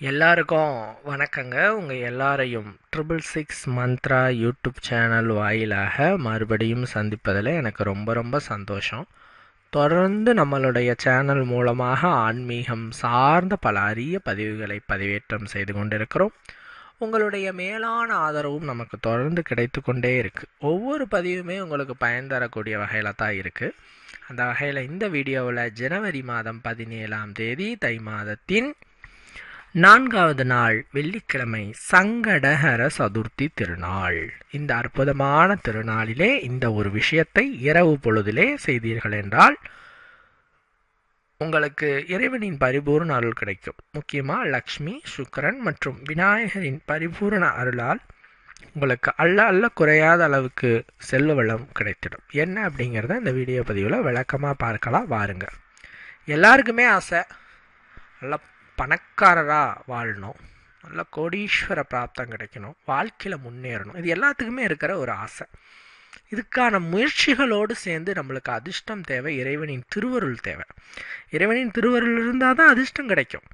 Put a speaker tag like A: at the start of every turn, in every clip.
A: எல்லாருக்கும் வணக்கங்க. உங்கள் எல்லாரையும் triple six Mantra YouTube channel வாயிலாக மறுபடியும் சந்திப்பதில் எனக்கு ரொம்ப ரொம்ப சந்தோஷம். தொடர்ந்து நம்மளுடைய சேனல் மூலமாக ஆன்மீகம் சார்ந்த பல அரிய பதிவுகளை பதிவேற்றம் செய்து கொண்டிருக்கிறோம். உங்களுடைய மேலான ஆதரவும் நமக்கு தொடர்ந்து கிடைத்து கொண்டே இருக்குது ஒவ்வொரு பதிவுமே உங்களுக்கு பயன் தரக்கூடிய வகையில் தான் இருக்குது அந்த வகையில் இந்த வீடியோவில் ஜனவரி மாதம் பதினேழாம் தேதி தை மாதத்தின் நான்காவது நாள் வெள்ளிக்கிழமை சங்கடஹர சதுர்த்தி திருநாள். இந்த அற்புதமான திருநாளிலே இந்த ஒரு விஷயத்தை இரவு பொழுதிலே செய்தீர்கள் என்றால் உங்களுக்கு இறைவனின் பரிபூர்ண அருள் கிடைக்கும். முக்கியமாக லக்ஷ்மி சுக்கரன் மற்றும் விநாயகரின் பரிபூர்ண அருளால் உங்களுக்கு அல்ல அல்ல குறையாத அளவுக்கு செல்வ வளம் கிடைத்திடும். என்ன அப்படிங்கிறத இந்த வீடியோ பதிவில் விளக்கமாக பார்க்கலாம். வாருங்க. எல்லாருக்குமே ஆசை. நல்லா பணக்காரராக வாழணும். நல்ல கோடீஸ்வர பிராப்தம் கிடைக்கணும். வாழ்க்கையில் முன்னேறணும். இது எல்லாத்துக்குமே இருக்கிற ஒரு ஆசை. இதுக்கான முயற்சிகளோடு சேர்ந்து நம்மளுக்கு அதிர்ஷ்டம் தேவை. இறைவனின் திருவருள் தேவை. இறைவனின் திருவருள் இருந்தால் தான் அதிர்ஷ்டம் கிடைக்கும்.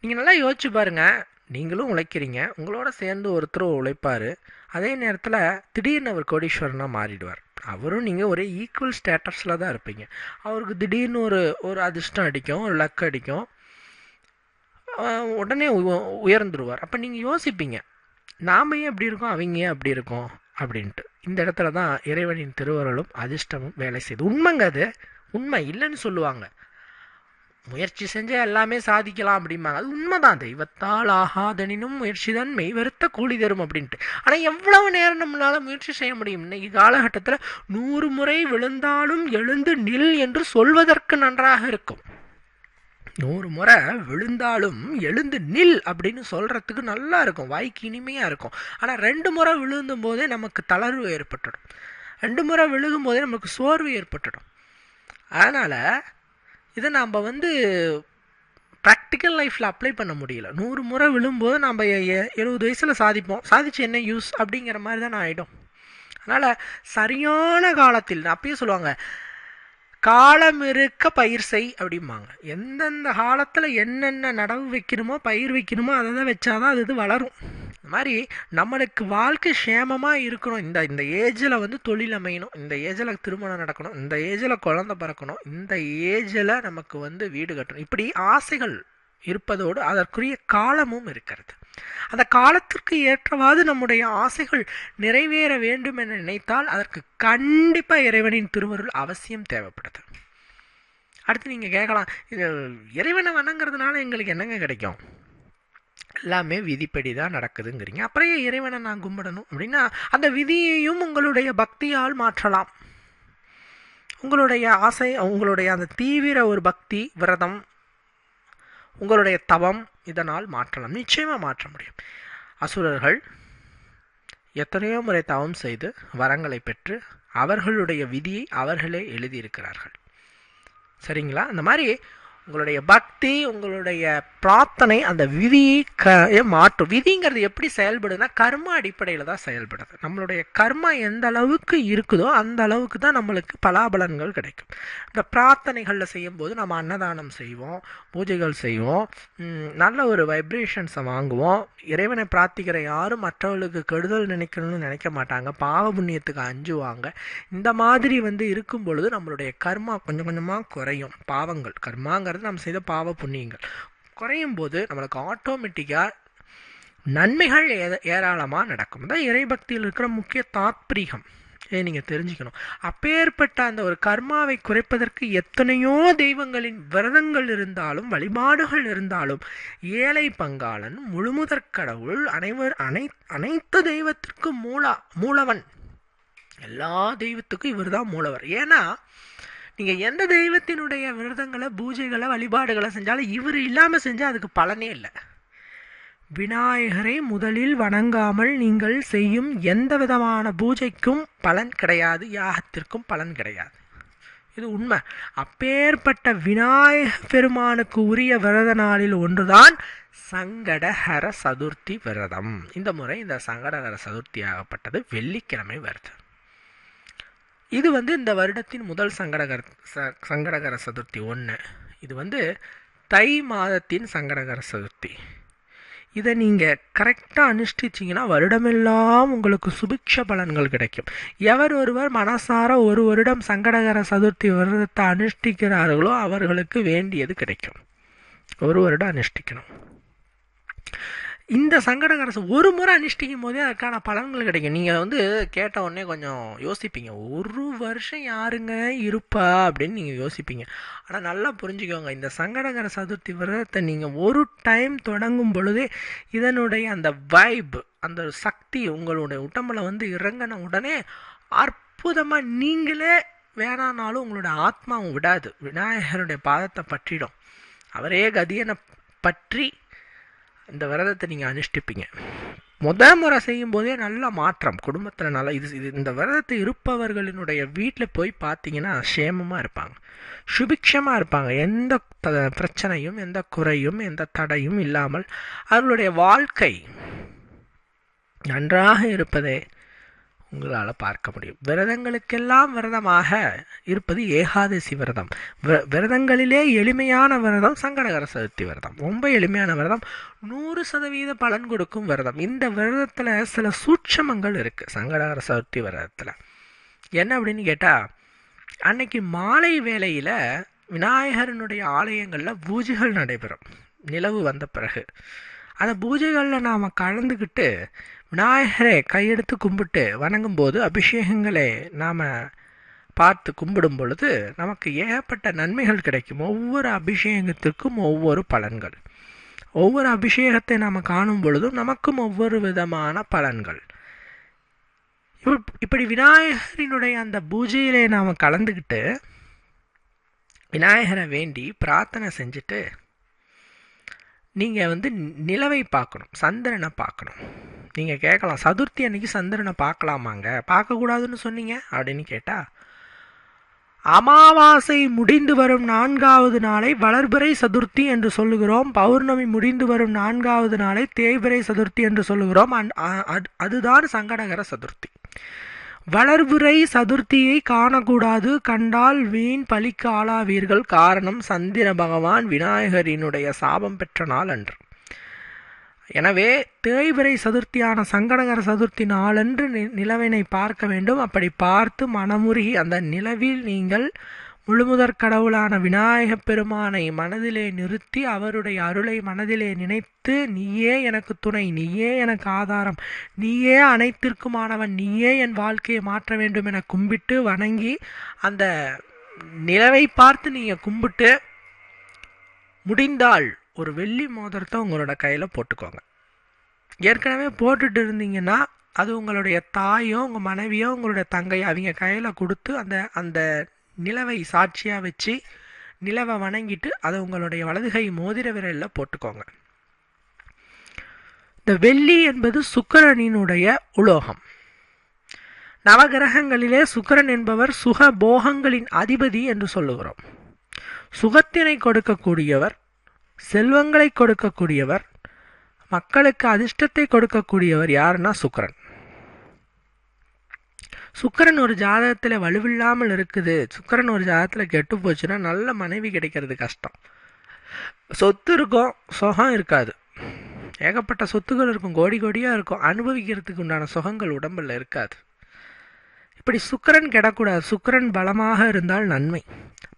A: நீங்கள் நல்லா யோசிச்சு பாருங்கள் நீங்களும் உழைக்கிறீங்க. உங்களோட சேர்ந்து ஒருத்தரும் உழைப்பார். அதே நேரத்தில் திடீர்னு அவர் கோடீஸ்வரனாக மாறிடுவார். அவரும் நீங்கள் ஒரே ஈக்குவல் ஸ்டேட்டஸில் தான் இருப்பீங்க. அவருக்கு திடீர்னு ஒரு ஒரு அதிர்ஷ்டம் அடிக்கும் ஒரு லக் அடிக்கும். உடனே உயர்ந்துருவார். அப்போ நீங்கள் யோசிப்பீங்க நாம் ஏன் அப்படி இருக்கோம்? அவங்க ஏன் அப்படி இருக்கோம்? அப்படின்ட்டு. இந்த இடத்துல தான் இறைவனின் திருவருளும் அதிர்ஷ்டமும் வேலை செய்யுது உண்மைங்க அது. உண்மை இல்லைன்னு சொல்லுவாங்க. முயற்சி செஞ்சால் எல்லாமே சாதிக்கலாம் அப்படிம்பாங்க. அது உண்மைதான். தெய்வத்தால் ஆகாதனினும் முயற்சி தான் மெய்வருத்த கூலி தரும் அப்படின்ட்டு. ஆனால் எவ்வளவு நேரம் நம்மளால் முயற்சி செய்ய முடியும்? இன்னைக்கு காலகட்டத்தில் நூறு முறை விழுந்தாலும் எழுந்து நில் என்று சொல்வதற்கு நன்றாக இருக்கும். நூறு முறை விழுந்தாலும் எழுந்து நில் அப்படின்னு சொல்கிறதுக்கு நல்லா இருக்கும். வாய்க்கு இனிமையாக இருக்கும். ஆனால் ரெண்டு முறை விழுந்தும் போதே நமக்கு தளர்வு ஏற்பட்டுடும். ரெண்டு முறை விழுகும் போதே நமக்கு சோர்வு ஏற்பட்டுடும். அதனால் இதை நாம் வந்து ப்ராக்டிக்கல் லைஃப்பில் அப்ளை பண்ண முடியல. நூறு முறை விழும்போது நம்ம எழுபது வயசில் சாதிப்போம். சாதிச்சு என்ன யூஸ் அப்படிங்கிற மாதிரி தான் ஆகிடும் அதனால் சரியான காலத்தில் அப்பயே சொல்லுவாங்க காலம் இருக்க பயிர் செய் அப்படிம்பாங்க. எந்தெந்த காலத்தில் என்னென்ன நடவு வைக்கணுமோ பயிர் வைக்கணுமோ அதை தான் வச்சாதான் அது இது வளரும். இந்த மாதிரி நம்மளுக்கு வாழ்க்கை சேமமாக இருக்கணும். இந்த இந்த ஏஜில் வந்து தொழில் அமையணும். இந்த ஏஜில் திருமணம் நடக்கணும். இந்த ஏஜில் குழந்த பிறக்கணும். இந்த ஏஜில் நமக்கு வந்து வீடு கட்டணும். இப்படி ஆசைகள் இருப்பதோடு அதற்குரிய காலமும் இருக்கிறது. அந்த காலத்திற்கு ஏற்றவாது நம்முடைய ஆசைகள் நிறைவேற வேண்டும் என நினைத்தால் அதற்கு கண்டிப்பாக இறைவனின் திருவருள் அவசியம் தேவைப்படுது. அடுத்து நீங்கள் கேட்கலாம் இது இறைவனை வணங்குறதுனால எங்களுக்கு என்னங்க கிடைக்கும்? எல்லாமே விதிப்படி தான் நடக்குதுங்கிறீங்க. அப்புறம் இறைவனை நான் கும்பிடணும் அப்படின்னா அந்த விதியையும் உங்களுடைய பக்தியால் மாற்றலாம். உங்களுடைய ஆசை உங்களுடைய அந்த தீவிர ஒரு பக்தி விரதம் உங்களுடைய தவம் இதனால் மாற்றலாம். நிச்சயமாக மாற்ற முடியும். அசுரர்கள் எத்தனையோ முறை தவம் செய்து வரங்களை பெற்று அவர்களுடைய விதியை அவர்களே எழுதியிருக்கிறார்கள். சரிங்களா? அந்த மாதிரி உங்களுடைய பக்தி உங்களுடைய பிரார்த்தனை அந்த விதியை க மாற்றும். விதிங்கிறது எப்படி செயல்படுதுன்னா கர்ம அடிப்படையில் தான் செயல்படுது. நம்மளுடைய கர்மா எந்த அளவுக்கு இருக்குதோ அந்த அளவுக்கு தான் நம்மளுக்கு பலாபலன்கள் கிடைக்கும். இந்த பிரார்த்தனைகளில் செய்யும்போது நம்ம அன்னதானம் செய்வோம் பூஜைகள் செய்வோம் நல்ல ஒரு வைப்ரேஷன்ஸை வாங்குவோம். இறைவனை பிரார்த்திக்கிற யாரும் மற்றவர்களுக்கு கெடுதல் நினைக்கணும்னு நினைக்க மாட்டாங்க. பாவ புண்ணியத்துக்கு அஞ்சுவாங்க. இந்த மாதிரி வந்து இருக்கும் பொழுது நம்மளுடைய கர்மா கொஞ்சம் கொஞ்சமாக குறையும். பாவங்கள் கர்மாங்கிற அப்படிங்கிறது நம்ம செய்த பாவ புண்ணியங்கள். குறையும் போது நம்மளுக்கு ஆட்டோமேட்டிக்காக நன்மைகள் ஏ ஏராளமாக நடக்கும். தான் இறைபக்தியில் இருக்கிற முக்கிய தாத்பரிகம். இதை நீங்கள் தெரிஞ்சுக்கணும். அப்பேற்பட்ட அந்த ஒரு கர்மாவை குறைப்பதற்கு எத்தனையோ தெய்வங்களின் விரதங்கள் இருந்தாலும் வழிபாடுகள் இருந்தாலும் ஏழை பங்காளன் முழுமுதற் கடவுள் அனைவர் அனை அனைத்து தெய்வத்திற்கும் மூலா மூலவன். எல்லா தெய்வத்துக்கும் இவர் தான் மூலவர். ஏன்னா நீங்கள் எந்த தெய்வத்தினுடைய விரதங்களை பூஜைகளை வழிபாடுகளை செஞ்சாலும் இவர் இல்லாமல் செஞ்சால் அதுக்கு பலனே இல்லை. விநாயகரை முதலில் வணங்காமல் நீங்கள் செய்யும் எந்த விதமான பூஜைக்கும் பலன் கிடையாது யாகத்திற்கும் பலன் கிடையாது. இது உண்மை. அப்பேற்பட்ட விநாயக பெருமானுக்கு உரிய விரத நாளில் ஒன்றுதான் சங்கடஹர சதுர்த்தி விரதம். இந்த முறை இந்த சங்கடஹர சதுர்த்தி ஆகப்பட்டது வெள்ளிக்கிழமை வருது. இது வந்து இந்த வருடத்தின் முதல் சங்கடகர ச சங்கடகர சதுர்த்தி ஒன்று இது வந்து தை மாதத்தின் சங்கடகர சதுர்த்தி. இதை நீங்கள் கரெக்டாக அனுஷ்டிச்சிங்கன்னா வருடமெல்லாம் உங்களுக்கு சுபிக்ஷ பலன்கள் கிடைக்கும். எவர் ஒருவர் மனசார ஒரு வருடம் சங்கடகர சதுர்த்தி விரதத்தை அனுஷ்டிக்கிறார்களோ அவர்களுக்கு வேண்டியது கிடைக்கும். ஒரு வருடம் அனுஷ்டிக்கணும். இந்த சங்கடகர ஒரு முறை அனுஷ்டிக்கும் போதே அதுக்கான பலன்கள் கிடைக்கும். நீங்கள் வந்து கேட்ட உடனே கொஞ்சம் யோசிப்பீங்க. ஒரு வருஷம் யாருங்க இருப்பா அப்படின்னு நீங்கள் யோசிப்பீங்க. ஆனால் நல்லா புரிஞ்சுக்கோங்க. இந்த சங்கடகர சதுர்த்தி விரதத்தை நீங்கள் ஒரு டைம் தொடங்கும் பொழுதே இதனுடைய அந்த வைப் அந்த சக்தி உங்களுடைய உடம்புல வந்து இறங்கின உடனே அற்புதமாக நீங்களே வேணானாலும் உங்களோட ஆத்மாவும் விடாது. விநாயகருடைய பாதத்தை பற்றிடும். அவரே கதியனை பற்றி இந்த விரதத்தை நீங்கள் அனுஷ்டிப்பீங்க. முத முறை செய்யும் போதே நல்ல மாற்றம் குடும்பத்தில் நல்லா இது இது இந்த விரதத்தை இருப்பவர்களினுடைய வீட்டில் போய் பார்த்தீங்கன்னா சேமமாக இருப்பாங்க. சுபிக்ஷமாக இருப்பாங்க. எந்த த- பிரச்சனையும் எந்த குறையும் எந்த தடையும் இல்லாமல் அவர்களுடைய வாழ்க்கை நன்றாக இருப்பதே உங்களால் பார்க்க முடியும். விரதங்களுக்கெல்லாம் விரதமாக இருப்பது ஏகாதசி விரதம். விரதங்களிலே எளிமையான விரதம் சங்கடகர சதுர்த்தி விரதம். ரொம்ப எளிமையான விரதம். நூறு சதவீத பலன் கொடுக்கும் விரதம். இந்த விரதத்தில் சில சூட்சமங்கள் இருக்குது சங்கடகர சதுர்த்தி விரதத்தில். என்ன அப்படின்னு கேட்டால் அன்னைக்கு மாலை வேளையில் விநாயகரனுடைய ஆலயங்களில் பூஜைகள் நடைபெறும். நிலவு வந்த பிறகு. அந்த பூஜைகளில் நாம் கலந்துக்கிட்டு விநாயகரை கையெடுத்து கும்பிட்டு வணங்கும்போது அபிஷேகங்களை நாம் பார்த்து கும்பிடும் பொழுது நமக்கு ஏகப்பட்ட நன்மைகள் கிடைக்கும். ஒவ்வொரு அபிஷேகத்திற்கும் ஒவ்வொரு பலன்கள். ஒவ்வொரு அபிஷேகத்தை நாம் காணும் பொழுதும் நமக்கும் ஒவ்வொரு விதமான பலன்கள். இப்ப- இப்படி விநாயகரினுடைய அந்த பூஜையிலே நாம் கலந்துக்கிட்டு விநாயகரை வேண்டி பிரார்த்தனை செஞ்சுட்டு நீங்கள் வந்து நிலவை பார்க்கணும் சந்திரனை பார்க்கணும். நீங்கள் கேட்கலாம். சதுர்த்தி அன்னைக்கு சந்திரனை பார்க்கலாமாங்க? பார்க்கக்கூடாதுன்னு சொன்னீங்க? அப்படின்னு கேட்டால் அமாவாசை முடிந்து வரும் நான்காவது நாளை வளர்பிறை சதுர்த்தி என்று சொல்லுகிறோம். பௌர்ணமி முடிந்து வரும் நான்காவது நாளை தேய்பிறை சதுர்த்தி என்று சொல்லுகிறோம். அண்ட் அது- அதுதான் சங்கடகர சதுர்த்தி. வளர்புரை சதுர்த்தியை காணக்கூடாது. கண்டால் வீண் பலிக்கு ஆளாவீர்கள். காரணம் சந்திர பகவான் விநாயகரினுடைய சாபம் பெற்ற நாள் அன்று. எனவே தேய்பிறை சதுர்த்தியான சங்கடகர சதுர்த்தி நாளன்று நி- நிலவினை பார்க்க வேண்டும். அப்படி பார்த்து மனமுருகி அந்த நிலவில் நீங்கள் முழுமுதற் கடவுளான விநாயகப் பெருமானை மனதிலே நிறுத்தி அவருடைய அருளை மனதிலே நினைத்து நீயே எனக்கு துணை நீயே எனக்கு ஆதாரம் நீயே அனைத்திற்குமானவன் நீயே என் வாழ்க்கையை மாற்ற வேண்டும் என கும்பிட்டு வணங்கி அந்த நிலவை பார்த்து நீங்கள் கும்பிட்டு முடிந்தால் ஒரு வெள்ளி மோதிரத்தை உங்களோட கையில் போட்டுக்கோங்க. ஏற்கனவே போட்டுட்டு இருந்தீங்கன்னா அது உங்களுடைய தாயோ உங்கள் மனைவியோ உங்களுடைய தங்கையோ அவங்க கையில் கொடுத்து அந்த அந்த நிலவை சாட்சியாக வச்சு நிலவை வணங்கிட்டு அதை உங்களுடைய வலதுகை மோதிர விரலில் போட்டுக்கோங்க. இந்த வெள்ளி என்பது சுக்கரனினுடைய உலோகம். நவகிரகங்களிலே சுக்கிரன் என்பவர் சுக போகங்களின் அதிபதி என்று சொல்லுகிறோம். சுகத்தினை கொடுக்கக்கூடியவர் செல்வங்களை கொடுக்கக்கூடியவர் மக்களுக்கு அதிர்ஷ்டத்தை கொடுக்கக்கூடியவர் யாருன்னா சுக்கரன். சுக்கரன் ஒரு ஜாதகத்தில் வலுவில்லாமல் இருக்குது. சுக்கரன் ஒரு ஜாதகத்தில் கெட்டு போச்சுன்னா நல்ல மனைவி கிடைக்கிறது கஷ்டம். சொத்து இருக்கும் சுகம் இருக்காது. ஏகப்பட்ட சொத்துகள் இருக்கும் கோடி கோடியாக இருக்கும். அனுபவிக்கிறதுக்கு உண்டான சுகங்கள் உடம்புல இருக்காது. இப்படி சுக்கிரன் கெடக்கூடாது. சுக்கிரன் பலமாக இருந்தால் நன்மை.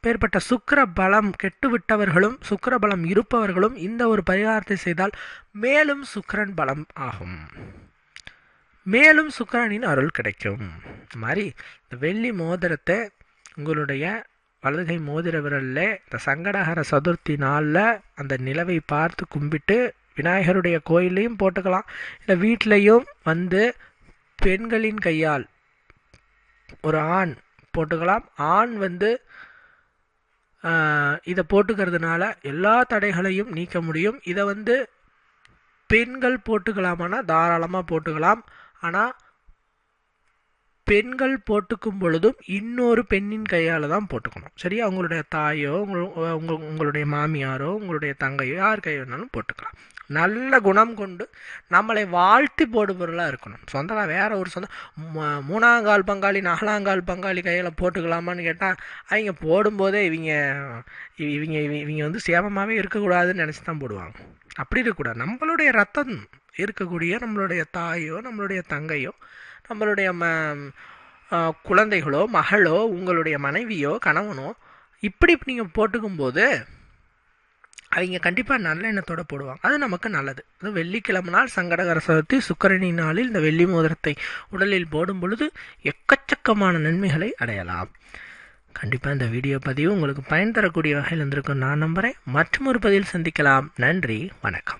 A: அப்பேற்பட்ட சுக்கர பலம் கெட்டுவிட்டவர்களும் சுக்கர பலம் இருப்பவர்களும் இந்த ஒரு பரிகாரத்தை செய்தால் மேலும் சுக்கிரன் பலம் ஆகும். மேலும் சுக்கிரனின் அருள் கிடைக்கும். இந்த மாதிரி இந்த வெள்ளி மோதிரத்தை உங்களுடைய வலதுகை மோதிர விரலில் இந்த சங்கடஹர சதுர்த்தி நாளில் அந்த நிலவை பார்த்து கும்பிட்டு விநாயகருடைய கோயிலையும் போட்டுக்கலாம். இல்லை வீட்லேயும் வந்து பெண்களின் கையால் ஒரு ஆண் போட்டுக்கலாம். ஆண் வந்து இதை போட்டுக்கிறதுனால எல்லா தடைகளையும் நீக்க முடியும். இதை வந்து பெண்கள் போட்டுக்கலாமானா தாராளமாக போட்டுக்கலாம். ஆனால் பெண்கள் போட்டுக்கும் பொழுதும் இன்னொரு பெண்ணின் கையால் தான் போட்டுக்கணும். சரி அவங்களுடைய தாயோ உங்கள் உங்க- உங்களுடைய மாமியாரோ உங்களுடைய தங்கையோ யார் கை வேணாலும் போட்டுக்கலாம். நல்ல குணம் கொண்டு நம்மளை வாழ்த்தி போடுபவர்களாக இருக்கணும். சொந்தமாக வேறு ஒரு சொந்த மூணாங்கால் பங்காளி நாலாங்கால் பங்காளி கையில் போட்டுக்கலாமான்னு கேட்டால் அவங்க போடும்போதே இவங்க இவங்க இவங்க இவங்க வந்து சேமமாகவே இருக்கக்கூடாதுன்னு நினச்சி தான் போடுவாங்க. அப்படி இருக்கக்கூடாது. நம்மளுடைய ரத்தம் இருக்கக்கூடிய நம்மளுடைய தாயோ நம்மளுடைய தங்கையோ நம்மளுடைய ம குழந்தைகளோ மகளோ உங்களுடைய மனைவியோ கணவனோ இப்படி நீங்கள் போட்டுக்கும்போது அவங்க கண்டிப்பாக நல்ல எண்ணத்தோடு போடுவாங்க. அது நமக்கு நல்லது. அது வெள்ளிக்கிழமை நாள் சங்கடகர சதுர்த்தி சுக்கரணி நாளில் இந்த வெள்ளி மோதிரத்தை உடலில் போடும் பொழுது எக்கச்சக்கமான நன்மைகளை அடையலாம். கண்டிப்பாக இந்த வீடியோ பதிவு உங்களுக்கு பயன் தரக்கூடிய வகையில் இருந்திருக்கும் நான் நம்புகிறேன் மற்றும் ஒரு பதிவில் சந்திக்கலாம். நன்றி வணக்கம்.